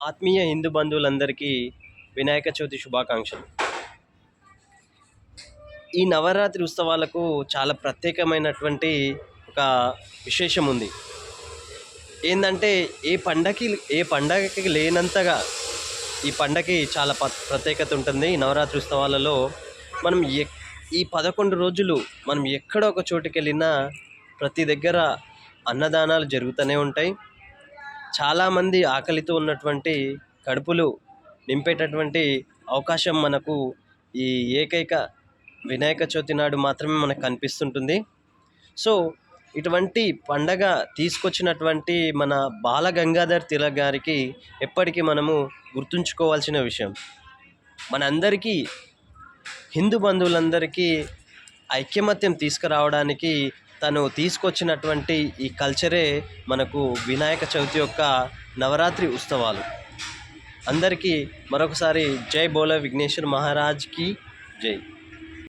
ఆత్మీయ హిందూ బంధువులందరికీ వినాయక చవితి శుభాకాంక్షలు. ఈ నవరాత్రి ఉత్సవాలకు చాలా ప్రత్యేకమైనటువంటి ఒక విశేషం ఉంది. ఏంటంటే ఏ పండగకి ఏ పండగకి లేనంతగా ఈ పండగకి చాలా ప్రత్యేకత ఉంటుంది. ఈ నవరాత్రి ఉత్సవాలలో మనం ఈ పదకొండు రోజులు మనం ఎక్కడ ఒక చోటుకి వెళ్ళినా ప్రతి దగ్గర అన్నదానాలు జరుగుతూనే ఉంటాయి. చాలామంది ఆకలితో ఉన్నటువంటి కడుపులు నింపేటటువంటి అవకాశం మనకు ఈ ఏకైక వినాయక చవితి నాడు మాత్రమే మనకు కనిపిస్తుంటుంది. సో ఇటువంటి పండగ తీసుకొచ్చినటువంటి మన బాల గంగాధర్ తిలక్ గారికి ఎప్పటికీ మనము గుర్తుంచుకోవాల్సిన విషయం. మనందరికీ హిందూ బంధువులందరికీ ఐక్యమత్యం తీసుకురావడానికి తను తీసుకొచ్చినటువంటి ఈ కల్చరే మనకు వినాయక చవితి యొక్క నవరాత్రి ఉత్సవాలు. అందరికీ మరొకసారి జై బోల విఘ్నేశ్వర్ మహారాజ్కి జై.